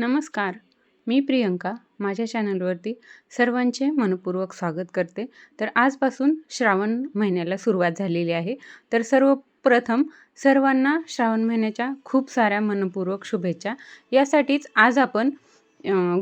नमस्कार. मी प्रियंका माझ्या चॅनलवरती सर्वांचे मनपूर्वक स्वागत करते. तर आजपासून श्रावण महिन्याला सुरुवात झालेली आहे. तर सर्वप्रथम सर्वांना श्रावण महिन्याच्या खूप साऱ्या मनपूर्वक शुभेच्छा. यासाठीच आज आपण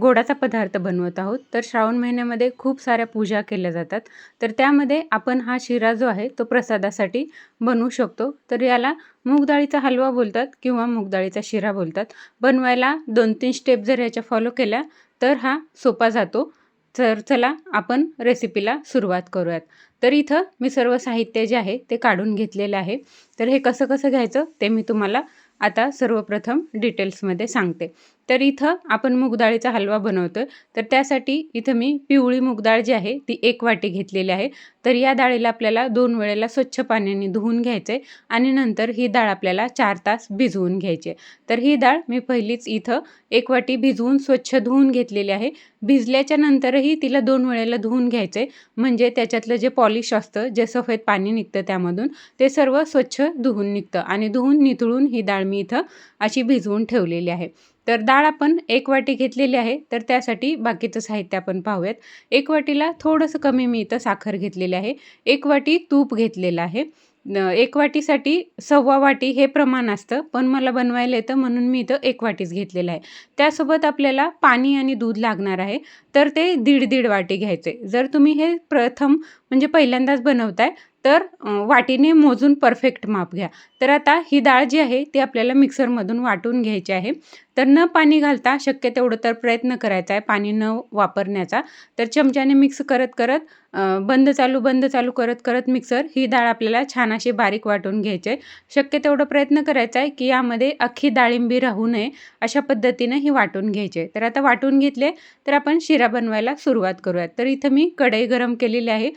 गोडाचा पदार्थ बनवत आहोत. तर श्रावण महिन्यामध्ये खूप साऱ्या पूजा केल्या जातात. तर त्यामध्ये आपण हा शिरा जो आहे तो प्रसादासाठी बनवू शकतो. तर याला मूगडाळीचा हलवा बोलतात किंवा मूगडाळीचा शिरा बोलतात. बनवायला दोन तीन स्टेप जर ह्याच्या फॉलो केल्या तर हा सोपा जातो. तर चला आपण रेसिपीला सुरुवात करूयात. तर इथं मी सर्व साहित्य जे आहे ते काढून घेतलेलं आहे. तर हे कसं कसं घ्यायचं ते मी तुम्हाला आता सर्वप्रथम डिटेल्समध्ये सांगते. तर इथं आपण मूगडाळीचा हलवा हलवा आहे तर त्यासाठी इथं मी पिवळी मूगडाळ जी आहे ती एक वाटी घेतलेली आहे. तर या डाळीला आपल्याला दोन वेळेला स्वच्छ पाण्याने धुवून घ्यायचे आणि नंतर ही डाळ आपल्याला चार तास भिजवून घ्यायची. तर ही डाळ मी पहिलीच इथं एक वाटी भिजवून स्वच्छ धुवून घेतलेली आहे. भिजल्याच्या नंतरही तिला दोन वेळेला धुवून घ्यायचे. म्हणजे त्याच्यातलं जे पॉलिश असतं जे सफेद पाणी निघतं त्यामधून ते सर्व स्वच्छ धुवून निघतं. आणि धुवून निथळून ही डाळ मी इथं अशी भिजवून ठेवलेली आहे. तर डाळ आपण एक वाटी घेतलेली आहे. तर त्यासाठी बाकीचं साहित्य आपण पाहूयात. एक वाटीला थोडंसं कमी मी इथं साखर घेतलेली आहे. एक वाटी तूप घेतलेलं आहे. एक वाटीसाठी सव्वा वाटी हे प्रमाण असतं. पण मला बनवायला येतं म्हणून मी इथं एक वाटीच घेतलेलं आहे. त्यासोबत आपल्याला पाणी आणि दूध लागणार आहे. तर ते दीड दीड वाटी घ्यायचे. जर तुम्ही हे प्रथम म्हणजे पहिल्यांदाच बनवताय तर वाटीने मोजून परफेक्ट माप घ्या. तर आता ही डाळ जी आहे ती आपल्याला मिक्सरमधून वाटून घ्यायची आहे. तर न पाणी घालता शक्य तेवढं तर प्रयत्न करायचा आहे पाणी न वापरण्याचा. तर चमच्याने मिक्स करत करत बंद चालू बंद चालू करत करत मिक्सर ही डाळ आपल्याला छान अशी बारीक वाटून घ्यायची. आहे शक्य तेवढं प्रयत्न करायचा आहे की यामध्ये अख्खी डाळिंबी राहू नये अशा पद्धतीनं ही वाटून घ्यायची. आहे तर आता वाटून घेतले तर आपण शिरा बनवायला सुरुवात करूयात. तर इथं मी कढई गरम केलेली आहे.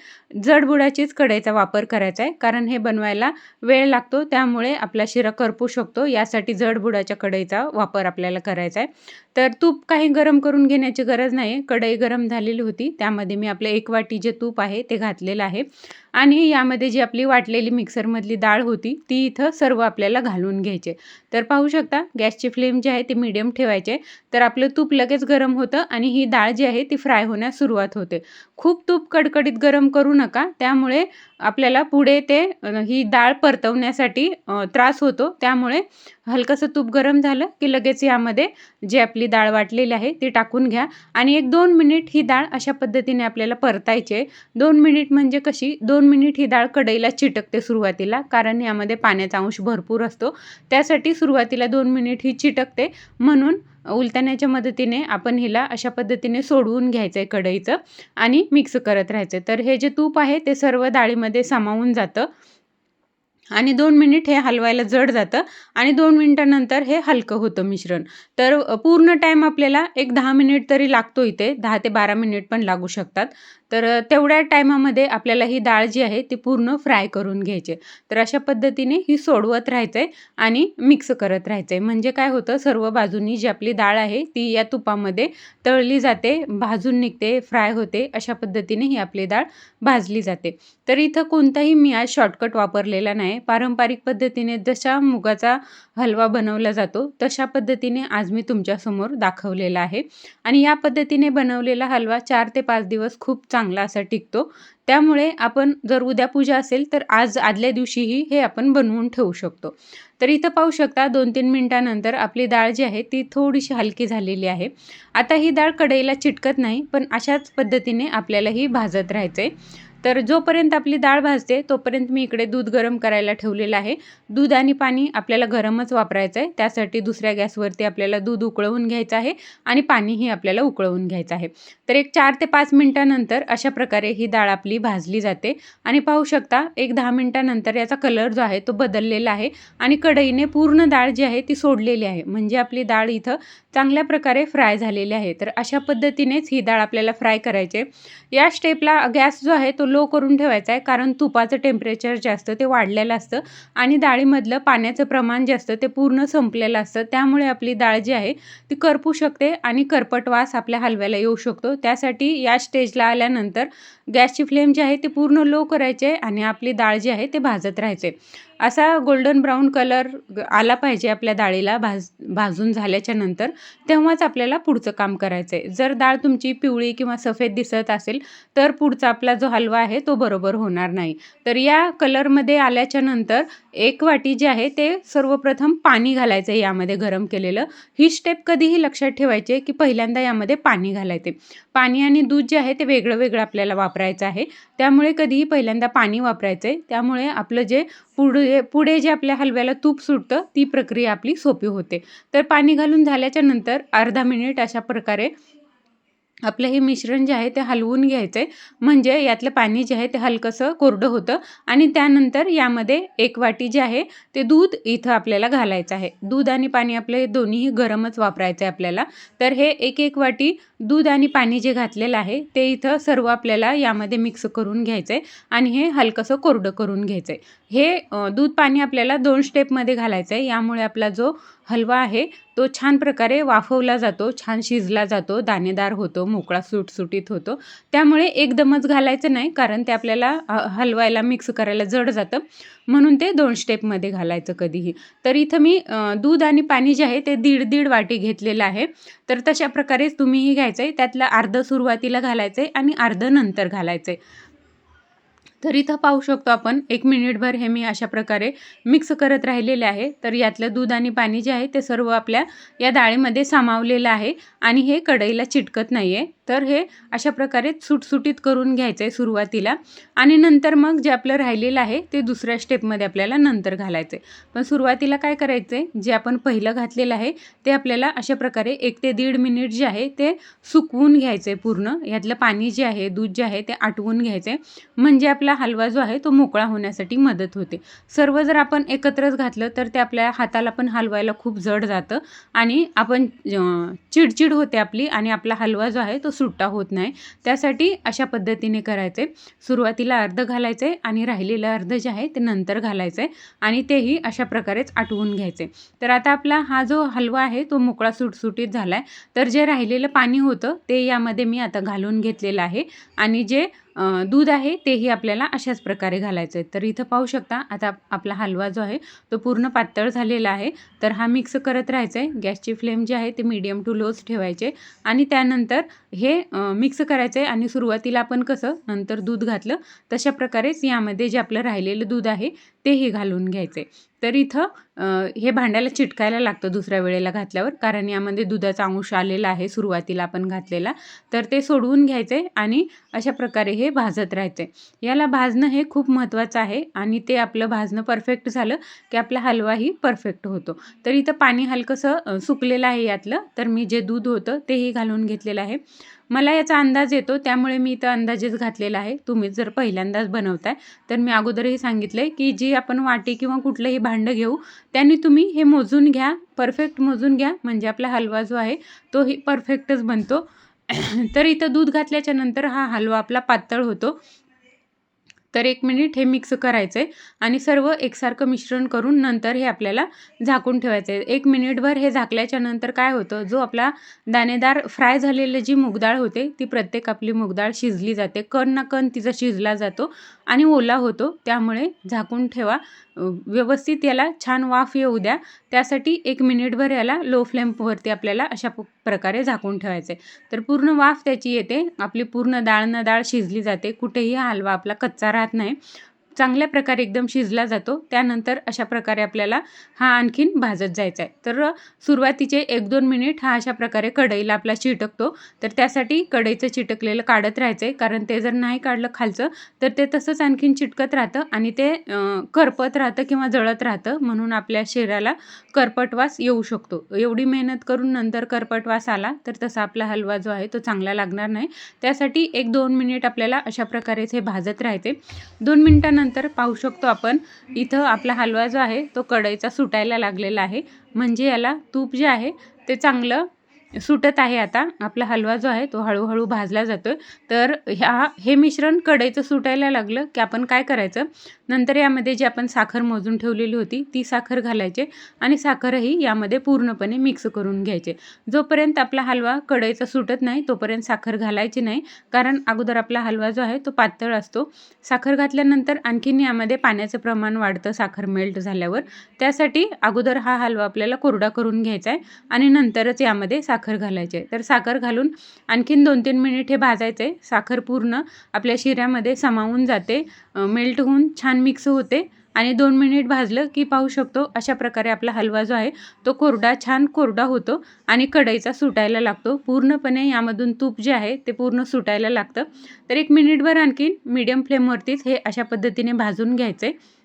जडबुडाचीच कढईचा वापर करायचा आहे कारण हे बनवायला वेळ लागतो त्यामुळे आपला शिरा करपू शकतो. यासाठी जडबुडाच्या कढईचा वापर आपल्याला करायचा आहे. तर तूप काही गरम करून घेण्याची गरज नाही. कढई गरम झालेली होती. त्यामध्ये मी आपलं एक वाटी जे तूप आहे ते घातलेलं आहे. आणि यामध्ये जी आपली वाटलेली मिक्सरमधली डाळ होती ती इथं सर्व आपल्याला घालून घ्यायचे. तर पाहू शकता गॅसची फ्लेम जी आहे ती मिडियम ठेवायचे. तर आपलं तूप लगेच गरम होतं आणि ही डाळ जी आहे ती फ्राय होण्यास सुरुवात होते. खूप तूप कडकडीत गरम करू नका. त्यामुळे आपल्याला पुढे ते ही डाळ परतवण्यासाठी त्रास होतो. त्यामुळे हलकंसं तूप गरम झालं की लगेच यामध्ये जी आपली डाळ वाटलेली आहे ती टाकून घ्या. आणि एक दोन मिनिट ही डाळ अशा पद्धतीने आपल्याला परतायची आहे. दोन मिनिट म्हणजे कशी? दोन मिनिट ही डाळ कढईला चिटकते सुरुवातीला कारण यामध्ये पाण्याचा अंश भरपूर असतो. त्यासाठी सुरुवातीला दोन मिनिट ही चिटकते. म्हणून उलटण्याच्या मदतीने आपण हिला अशा पद्धतीने सोडवून घ्यायचं आहे कढईचं आणि मिक्स करत राहायचं तर हे जे तूप आहे ते सर्व डाळीमध्ये सामावून जातं. आणि दोन मिनिट हे हलवायला जड जातं आणि दोन मिनिटानंतर हे हलकं होतं मिश्रण. तर पूर्ण टाईम आपल्याला एक दहा मिनिट तरी लागतो इथे. दहा ते बारा मिनिट पण लागू शकतात. तर तेवढ्या टायमामध्ये आपल्याला ही डाळ जी आहे ती पूर्ण फ्राय करून घ्यायची. तर अशा पद्धतीने ही सोडवत राहायचं आहे आणि मिक्स करत राहायचं आहे म्हणजे काय होतं सर्व बाजूंनी जी आपली डाळ आहे ती या तुपामध्ये तळली जाते भाजून निघते फ्राय होते अशा पद्धतीने ही आपली डाळ भाजली जाते. तर इथं कोणताही मी आज शॉर्टकट वापरलेला नाही. पारंपरिक पद्धतीने जशा मुगाचा हलवा बनवला जातो तशा पद्धतीने आज मी तुमच्यासमोर दाखवलेला आहे. आणि या पद्धतीने बनवलेला हलवा चार ते पाच दिवस खूप चांगला असा टिकतो. त्यामुळे आपण जर उद्या पूजा असेल तर आज आदल्या दिवशीही हे आपण बनवून ठेवू शकतो. तर इथं पाहू शकता दोन तीन मिनटानंतर आपली डाळ जी आहे ती थोडीशी हलकी झालेली आहे. आता ही डाळ कढईला चिटकत नाही पण अशाच पद्धतीने आपल्याला ही भाजत राहायचं आहे तर जोपर्यंत आपली डाळ भाजते तोपर्यंत मी इकडे दूध गरम करायला ठेवलेलं आहे. दूध आणि पाणी आपल्याला गरमच वापरायचं आहे. त्यासाठी दुसऱ्या गॅसवरती आपल्याला दूध उकळवून घ्यायचं आहे आणि पाणीही आपल्याला उकळवून घ्यायचं आहे. तर एक चार ते पाच मिनटानंतर अशा प्रकारे ही डाळ आपली भाजली जाते आणि पाहू शकता एक दहा मिनटानंतर याचा कलर जो आहे तो बदललेला आहे आणि कढईने पूर्ण डाळ जी आहे ती सोडलेली आहे. म्हणजे आपली डाळ इथं चांगल्या प्रकारे फ्राय झालेली आहे. तर अशा पद्धतीनेच ही डाळ आपल्याला फ्राय करायची आहे. या स्टेपला गॅस जो आहे तो लो करून ठेवायचा आहे कारण तुपाचं टेम्परेचर जे असतं ते वाढलेलं असतं आणि डाळीमधलं पाण्याचं प्रमाण जे असतं ते पूर्ण संपलेलं असतं. त्यामुळे आपली डाळ जी आहे ती करपू शकते आणि करपट वास आपल्या हलव्याला येऊ शकतो. त्यासाठी या स्टेजला आल्यानंतर गॅसची फ्लेम जी आहे ती पूर्ण लो करायचे आणि आपली डाळ जी आहे ते भाजत राहायचे असा गोल्डन ब्राऊन कलर आला पाहिजे आपल्या डाळीला भाज भाजून झाल्याच्यानंतर तेव्हाच आपल्याला पुढचं काम करायचं आहे जर डाळ तुमची पिवळी किंवा सफेद दिसत असेल तर पुढचा आपला जो हलवा आहे तो बरोबर होणार नाही. तर या कलरमध्ये आल्याच्यानंतर एक वाटी जे आहे ते सर्वप्रथम पाणी घालायचं आहे यामध्ये गरम केलेलं. ही स्टेप कधीही लक्षात ठेवायची की पहिल्यांदा यामध्ये पाणी घालायचे पाणी आणि दूध जे आहे ते वेगळं वेगळं आपल्याला वापरायचं आहे. त्यामुळे कधीही पहिल्यांदा पाणी वापरायचं आहे त्यामुळे आपलं जे पुढे पुढे जे आपल्या हलव्याला तूप सुटतं ती प्रक्रिया आपली सोपी होते. तर पाणी घालून झाल्याच्यानंतर अर्धा मिनिट अशा प्रकारे आपलं हे मिश्रण जे आहे ते हलवून घ्यायचं आहे म्हणजे यातलं पाणी जे आहे ते हलकंसं कोरडं होतं. आणि त्यानंतर यामध्ये एक वाटी जे आहे ते दूध इथं आपल्याला घालायचं आहे. दूध आणि पाणी आपलं हे दोन्हीही गरमच वापरायचं आहे आपल्याला. तर हे एक एक वाटी दूध आणि पाणी जे घातलेलं आहे ते इथं सर्व आपल्याला यामध्ये मिक्स करून घ्यायचं आहे आणि हे हलकंसं कोरडं करून घ्यायचं आहे हे दूध पाणी आपल्याला दोन स्टेपमध्ये घालायचं आहे यामुळे आपला जो हलवा आहे. तो छान प्रकारे वाफवला जातो छान शिजला जातो दाणेदार होतो मोकळा सुटसुटीत होतो. त्यामुळे एकदमच घालायचं नाही कारण ते आपल्याला हलवायला मिक्स करायला जड जातं. म्हणून ते दोन स्टेपमध्ये घालायचं कधीही. तर इथं मी दूध आणि पाणी जे आहे ते दीड दीड वाटी घेतलेलं आहे. तर तशा प्रकारेच तुम्हीही घ्यायचं आहे त्यातलं अर्धं सुरुवातीला घालायचं आहे आणि अर्धं नंतर घालायचं आहे तर इथं पाहू शकतो आपण. एक मिनिटभर हे मी अशा प्रकारे मिक्स करत राहिलेले आहे. तर यातलं दूध आणि पाणी जे आहे ते सर्व आपल्या या डाळीमध्ये सामावलेलं आहे. आणि हे कढईला चिटकत नाही आहे तर हे अशा प्रकारे सुटसुटीत करून घ्यायचं आहे सुरुवातीला. आणि नंतर मग जे आपलं राहिलेलं आहे ते दुसऱ्या स्टेपमध्ये आपल्याला नंतर घालायचं आहे पण सुरुवातीला काय करायचं आहे जे आपण पहिलं घातलेलं आहे ते आपल्याला अशा प्रकारे एक ते दीड मिनिट जे आहे ते सुकवून घ्यायचं आहे पूर्ण. यातलं पाणी जे आहे दूध जे आहे ते आटवून घ्यायचं आहे म्हणजे आपला हलवा जो आहे तो मोकळा होण्यासाठी मदत होते. सर्व जर आपण एकत्रच घातलं तर ते आपल्या हाताला पण हलवायला खूप जड जातं. आणि आपण चिडचिड होते आपली आणि आपला हलवा जो आहे तो सुट्टा होत नाही. त्यासाठी अशा पद्धतीने करायचे. सुरुवातीला अर्ध घालायचे आणि राहिलेलं अर्ध जे आहे ते नंतर घालायचं आहे आणि तेही अशा प्रकारेच आटवून घ्यायचे. तर आता आपला हा जो हलवा आहे तो मोकळा सुटसुटीत झाला आहे तर जे राहिलेलं पाणी होतं ते यामध्ये मी आता घालून घेतलेलं आहे. आणि जे दूध आहे तेही आपल्याला अशाच प्रकारे घालायचं आहे. तर इथं पाहू शकता आता आपला हलवा जो आहे तो पूर्ण पातळ झालेला आहे. तर हा मिक्स करत राहायचा आहे गॅसची फ्लेम जी आहे ते मीडियम टू लोच ठेवायचे आणि त्यानंतर हे मिक्स करायचं आहे आणि सुरुवातीला आपण कसं नंतर दूध घातलं तशा प्रकारेच यामध्ये जे आपलं राहिलेलं दूध आहे तेही घालून घ्यायचे. तर इथं हे भांड्याला चिटकायला लागतं दुसऱ्या वेळेला घातल्यावर कारण यामध्ये दुधाचा अंश आलेला आहे सुरुवातीला आपण घातलेला. तर ते सोडवून घ्यायचे आणि अशा प्रकारे हे भाजत राहायचे. याला भाजणं हे खूप महत्त्वाचं आहे आणि ते आपलं भाजणं परफेक्ट झालं की आपला हलवाही परफेक्ट होतो. तर इथं पाणी हलकंसं सुकलेलं आहे यातलं. तर मी जे दूध होतं तेही घालून घेतलेलं आहे. मला याचा अंदाज येतो त्यामुळे मी इथं अंदाजेच घातलेला आहे. तुम्ही जर पहिल्यांदाच बनवताय तर मी अगोदरही सांगितलं आहे की जी आपण वाटी किंवा कुठलंही भांडं घेऊ त्याने तुम्ही हे मोजून घ्या परफेक्ट मोजून घ्या. म्हणजे आपला हलवा जो आहे तोही परफेक्टच बनतो. तर इथं दूध घातल्याच्या नंतर हा हलवा आपला पातळ होतो. तर एक मिनिट हे मिक्स करायचं आहे आणि सर्व एकसारखं मिश्रण करून नंतर हे आपल्याला झाकून ठेवायचं आहे एक मिनिटभर हे झाकल्याच्या नंतर काय होतं? जो आपला दाणेदार फ्राय झालेलं जी मुगडाळ होते ती प्रत्येक आपली मुगडाळ शिजली जाते. कण ना कण तिचा शिजला जातो आणि ओला होतो. त्यामुळे झाकून ठेवा. व्यवस्थित याला छान वाफ येऊ द्या. त्यासाठी एक मिनिटभर याला लो फ्लेमवरती आपल्याला अशा प्रकारे झाकून ठेवायचं आहे तर पूर्ण वाफ त्याची येते. आपली पूर्ण डाळ न डाळ शिजली जाते. कुठेही हलवा आपला कच्चा राहत नाही. चांगल्या प्रकारे एकदम शिजला जातो. त्यानंतर अशा प्रकारे आपल्याला हा आणखीन भाजत जायचा आहे तर सुरुवातीचे एक दोन मिनिट हा अशा प्रकारे कढईला आपला चिटकतो. तर त्यासाठी कढईचं चिटकलेलं काढत राहायचं आहे कारण ते जर नाही काढलं खालचं तर ते तसंच आणखीन चिटकत राहतं आणि ते करपत राहतं किंवा जळत राहतं. म्हणून आपल्या शरीराला करपटवास येऊ शकतो. एवढी मेहनत करून नंतर करपटवास आला तर तसा आपला हलवा जो आहे तो चांगला लागणार नाही. त्यासाठी एक दोन मिनिट आपल्याला अशा प्रकारेच हे भाजत राहायचे दोन मिनिटानंतर नंतर पाहू शकतो आपण इथं आपला हलवा जो आहे तो कढईचा सुटायला लागलेला आहे. म्हणजे याला तूप जे आहे ते चांगलं सुटत आहे आता. आपला हलवा जो आहे तो हळूहळू भाजला जातो तर ह्या हे मिश्रण कढईचं सुटायला लागलं की आपण काय करायचं? नंतर यामध्ये जी आपण साखर मोजून ठेवलेली होती ती साखर घालायचे आणि साखरही यामध्ये पूर्णपणे मिक्स करून घ्यायचे. जोपर्यंत आपला हलवा कढईचा सुटत नाही तोपर्यंत साखर घालायची नाही. कारण अगोदर आपला हलवा जो आहे तो पातळ असतो. साखर घातल्यानंतर आणखीन यामध्ये पाण्याचं प्रमाण वाढतं साखर मेल्ट झाल्यावर. त्यासाठी अगोदर हा हलवा आपल्याला कोरडा करून घ्यायचा आहे आणि नंतरच यामध्ये साखर घालायची आहे. तर साखर घालून आणखीन दोन तीन मिनिट हे भाजायचं. आहे साखर पूर्ण आपल्या शिऱ्यामध्ये सामावून जाते. मेल्ट होऊन छान मिक्स होते आणि दोन मिनिट भाजलं की पाहू शकतो अशा प्रकारे आपला हलवा जो आहे तो कोरडा छान कोरडा होतो आणि कढईचा सुटायला लागतो. पूर्णपणे यामधून तूप जे आहे ते पूर्ण सुटायला लागतं. तर एक मिनिटभर आणखीन मीडियम फ्लेमवरतीच हे अशा पद्धतीने भाजून घ्यायचं. आहे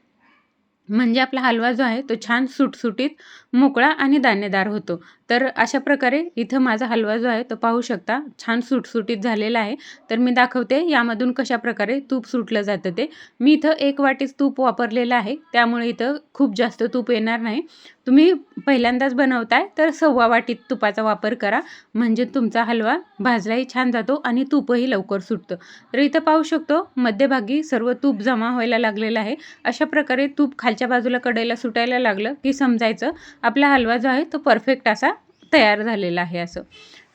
म्हणजे आपला हलवा जो आहे तो छान सुटसुटीत मोकळा आणि दाणेदार होतो. तर अशा प्रकारे इथं माझा हलवा जो आहे तो पाहू शकता छान सुटसुटीत झालेला आहे. तर मी दाखवते यामधून कशा प्रकारे तूप सुटलं जातं ते. मी इथं एक वाटीच तूप वापरलेलं आहे. त्यामुळे इथं खूप जास्त तूप येणार नाही. तुम्ही पहिल्यांदाच बनवताय तर सव्वा वाटीत तुपाचा वापर करा. म्हणजे तुमचा हलवा भाजलाही छान जातो आणि तूपही लवकर सुटतं. तर इथं पाहू शकतो मध्यभागी सर्व तूप जमा व्हायला लागलेलं आहे. अशा प्रकारे तूप खालच्या बाजूला कडेला सुटायला लागलं की समजायचं. आपला हलवा जो आहे तो परफेक्ट असा तयार झालेला आहे असं.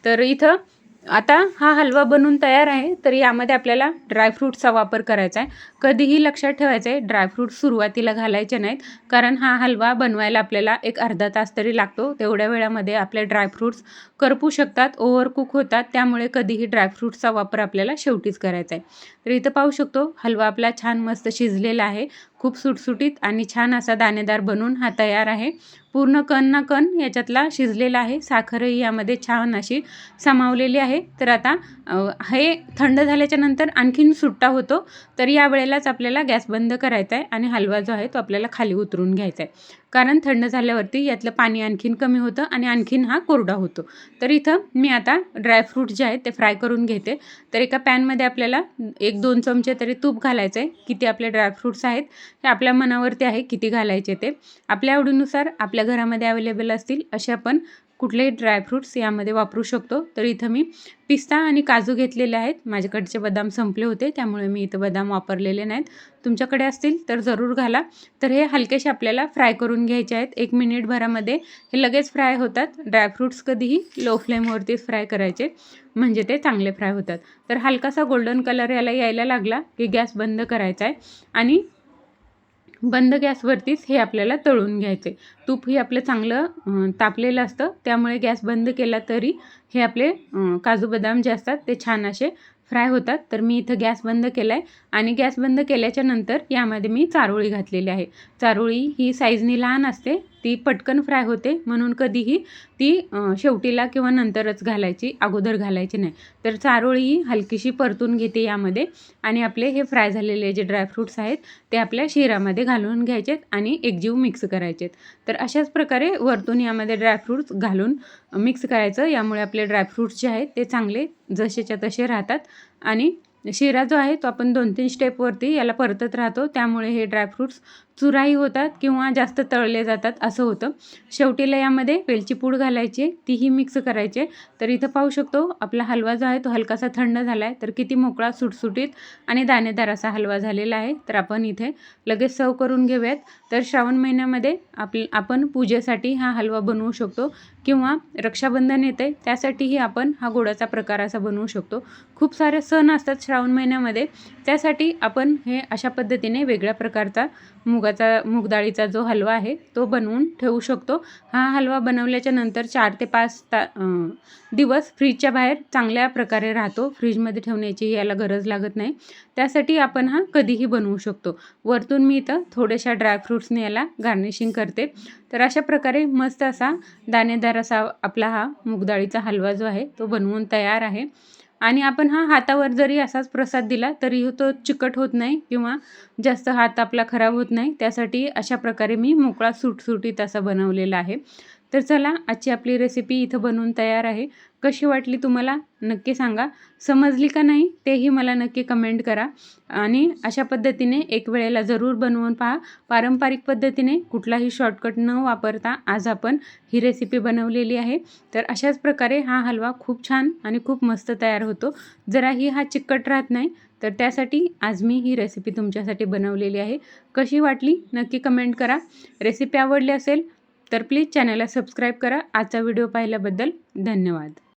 तर इथं आता हा हलवा बनून तयार आहे तर यामध्ये आपल्याला ड्रायफ्रूटचा वापर करायचा आहे. कधीही लक्षात ठेवायचं आहे ड्रायफ्रूट सुरुवातीला घालायचे नाहीत कारण हा हलवा बनवायला आपल्याला एक अर्धा तास तरी लागतो. तेवढ्या वेळामध्ये आपले ड्रायफ्रूट्स करपू शकतात ओव्हरकुक होतात त्यामुळे कधीही ड्रायफ्रूटचा वापर आपल्याला शेवटीच करायचा आहे. तर इथं पाहू शकतो हलवा आपला छान मस्त शिजलेला आहे. खूप सुटसुटीत आणि छान असा दाणेदार बनून हा तयार आहे. पूर्ण कण ना कण याच्यातला शिजलेला आहे. साखरही यामध्ये छान अशी सामावलेली आहे. तर आता हे थंड झाल्याच्यानंतर आणखीन सुट्टा होतो. तर या वेळेलाच आपल्याला गॅस बंद करायचा आहे आणि हलवा जो आहे तो आपल्याला खाली उतरून घ्यायचा आहे. कारण थंड झाल्यावरती यातलं पाणी आणखीन कमी होतं आणि आणखीन हा कोरडा होतो. तर इथं मी आता ड्रायफ्रूट जे आहेत ते फ्राय करून घेते. तर एका पॅनमध्ये आपल्याला एक दोन चमचे तरी तूप घालायचं आहे. किती आपले ड्रायफ्रूट्स आहेत. हे आपल्या मनावरती आहे किती घालायचे ते. आपल्या आवडीनुसार आपल्या घरामध्ये अवेलेबल असतील असे आपण कुठलेही ड्रायफ्रूट्स यामध्ये वापरू शकतो. तर इथं मी पिस्ता आणि काजू घेतलेले आहेत. माझ्याकडचे बदाम संपले होते त्यामुळे मी इथं बदाम वापरलेले नाहीत. तुमच्याकडे असतील तर जरूर घाला. तर हे हलकेसे आपल्याला फ्राय करून घ्यायचे आहेत. एक मिनिटभरामध्ये हे लगेच फ्राय होतात. ड्रायफ्रूट्स कधीही लो फ्लेमवरतीच फ्राय करायचे म्हणजे ते चांगले फ्राय होतात. तर हलकासा गोल्डन कलर याला यायला लागला की गॅस बंद करायचा आहे आणि बंद गॅसवरतीच हे आपल्याला तळून घ्यायचे. तूप हे आपलं चांगलं तापलेलं असतं. त्यामुळे गॅस बंद केला तरी हे आपले काजू बदाम जे असतात ते छान असे फ्राय होतात. तर मी इथं गॅस बंद केला आहे आणि गॅस बंद केल्याच्यानंतर यामध्ये मी चारोळी घातलेली आहे. चारोळी ही साईजनी लहान असते. ती पटकन फ्राय होते. म्हणून कधीही ती शेवटीला किंवा नंतरच घालायची अगोदर घालायची नाही. तर चारोळी ही हलकीशी परतून घेते यामध्ये आणि आपले हे फ्राय झालेले जे ड्रायफ्रूट्स आहेत ते आपल्या शिरामध्ये घालून घ्यायचेत आणि एकजीव मिक्स करायचेत. तर अशाच प्रकारे वरतून यामध्ये ड्रायफ्रूट्स घालून मिक्स करायचं. यामुळे आपले ड्रायफ्रूट्स जे आहेत ते चांगले जसेच्या तसे राहतात आणि शिरा जो आहे तो आपण दोन तीन स्टेपवरती याला परतत राहतो. त्यामुळे हे ड्रायफ्रूट्स चुराही होतात किंवा जास्त तळले जातात असं होतं. शेवटीला यामध्ये वेलची पूड घालायची तीही मिक्स करायचे. तर इथं पाहू शकतो आपला हलवा जो आहे तो हलकासा थंड झाला आहे तर किती मोकळा सुटसुटीत आणि दाणेदार असा हलवा झालेला आहे. तर आपण इथे लगेच सर्व करून घेऊयात. तर श्रावण महिन्यामध्ये आप आपण पूजेसाठी हा हलवा बनवू शकतो किंवा रक्षाबंधन येते त्यासाठीही आपण हा गोडाचा प्रकार असा बनवू शकतो. खूप सारे सण असतात श्रावण महिन्यामध्ये. त्यासाठी आपण हे अशा पद्धतीने वेगळ्या प्रकारचा मुगा मुगाचा मुगडाळीचा जो हलवा आहे तो बनवून ठेवू शकतो. हा हलवा बनवल्याच्या नंतर चार ते पाच ता दिवस फ्रीजच्या बाहेर चांगल्या प्रकारे राहतो. फ्रीजमध्ये ठेवण्याची याला गरज लागत नाही. त्यासाठी आपण हा कधीही बनवू शकतो. वरतून मी इथं थोड्याशा ड्रायफ्रूट्सने याला गार्निशिंग करते. तर अशा प्रकारे मस्त असा दाणेदार असा आपला हा मुगडाळीचा हलवा जो आहे तो बनवून तयार आहे. आणि आपण हा हातावर जरी असाच प्रसाद दिला तरी तो चिकट होत नाही किंवा जास्त हात आपला खराब होत नाही. त्यासाठी अशा प्रकारे मी मोकळा सुटसुटीत असा बनवलेला आहे. तर चला आजची आपली रेसिपी इथं बनवून तयार आहे. कशी वाटली तुम्हाला? नक्की सांगा. समजली का नाही? तेही मला नक्की कमेंट करा. आणि अशा पद्धतीने एक वेळेला जरूर बनवून पहा. पारंपरिक पद्धतीने कुठलाही शॉर्टकट न वापरता आज आपण ही रेसिपी बनवलेली आहे. तर अशाच प्रकारे हा हलवा खूप छान आणि खूप मस्त तयार होतो. जराही हा चिकट राहत नाही तर त्यासाठी आज मी ही रेसिपी तुमच्यासाठी बनवलेली आहे. कशी वाटली? नक्की कमेंट करा. रेसिपी आवडली असेल तर प्लीज चॅनलला सबस्क्राईब करा. आजचा व्हिडिओ पाहिल्याबद्दल धन्यवाद.